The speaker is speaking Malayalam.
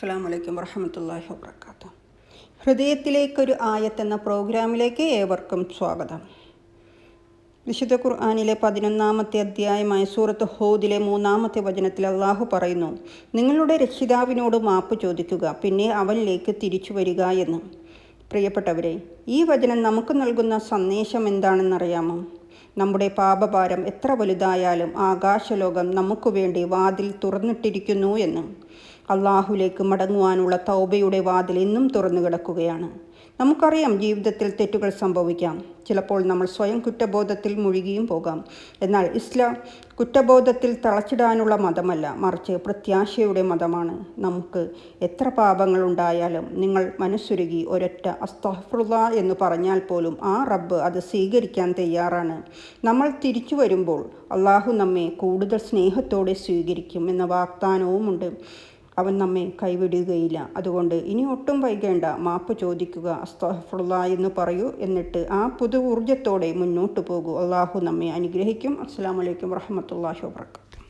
അസ്സാം വലൈക്കും വർഹമത്തല്ലാഹി വാത്ത ഹൃദയത്തിലേക്കൊരു ആയത്തെന്ന പ്രോഗ്രാമിലേക്ക് ഏവർക്കും സ്വാഗതം. വിശുദ്ധ ഖുർആാനിലെ പതിനൊന്നാമത്തെ അധ്യായമായ സൂറത്ത് ഹോദിലെ മൂന്നാമത്തെ വചനത്തിൽ അള്ളാഹു പറയുന്നു നിങ്ങളുടെ രക്ഷിതാവിനോട് മാപ്പ് ചോദിക്കുക പിന്നെ അവനിലേക്ക് തിരിച്ചു വരിക എന്ന്. പ്രിയപ്പെട്ടവരെ ഈ വചനം നമുക്ക് നൽകുന്ന സന്ദേശം എന്താണെന്നറിയാമോ? നമ്മുടെ പാപഭാരം എത്ര വലുതായാലും ആകാശലോകം നമുക്ക് വേണ്ടി വാതിൽ തുറന്നിട്ടിരിക്കുന്നു എന്ന്. അള്ളാഹുലേക്ക് മടങ്ങുവാനുള്ള തൗബയുടെ വാതിൽ എന്നും തുറന്നു കിടക്കുകയാണ്. നമുക്കറിയാം ജീവിതത്തിൽ തെറ്റുകൾ സംഭവിക്കാം. ചിലപ്പോൾ നമ്മൾ സ്വയം കുറ്റബോധത്തിൽ മുഴുകിയും പോകാം. എന്നാൽ ഇസ്ലാം കുറ്റബോധത്തിൽ തളച്ചിടാനുള്ള മതമല്ല മറിച്ച് പ്രത്യാശയുടെ മതമാണ്. നമുക്ക് എത്ര പാപങ്ങൾ ഉണ്ടായാലും നിങ്ങൾ മനസ്സുരുകി ഒരൊറ്റ അസ്തഫറുള്ള എന്ന് പറഞ്ഞാൽ പോലും ആ റബ്ബ് അത് സ്വീകരിക്കാൻ തയ്യാറാണ്. നമ്മൾ തിരിച്ചു വരുമ്പോൾ അള്ളാഹു നമ്മെ കൂടുതൽ സ്നേഹത്തോടെ സ്വീകരിക്കും എന്ന വാഗ്ദാനവുമുണ്ട്. അവൻ നമ്മെ കൈവിടുകയില്ല. അതുകൊണ്ട് ഇനി ഒട്ടും വൈകേണ്ട. മാപ്പ് ചോദിക്കുക. അസ്തഫുള്ള എന്ന് പറയൂ. എന്നിട്ട് ആ പുതു ഊർജത്തോടെ മുന്നോട്ട് പോകൂ. അള്ളാഹു നമ്മെ അനുഗ്രഹിക്കും. അസ്സാം വലൈക്കും വറഹമത്തല്ലാ വാബർക്കാത്തു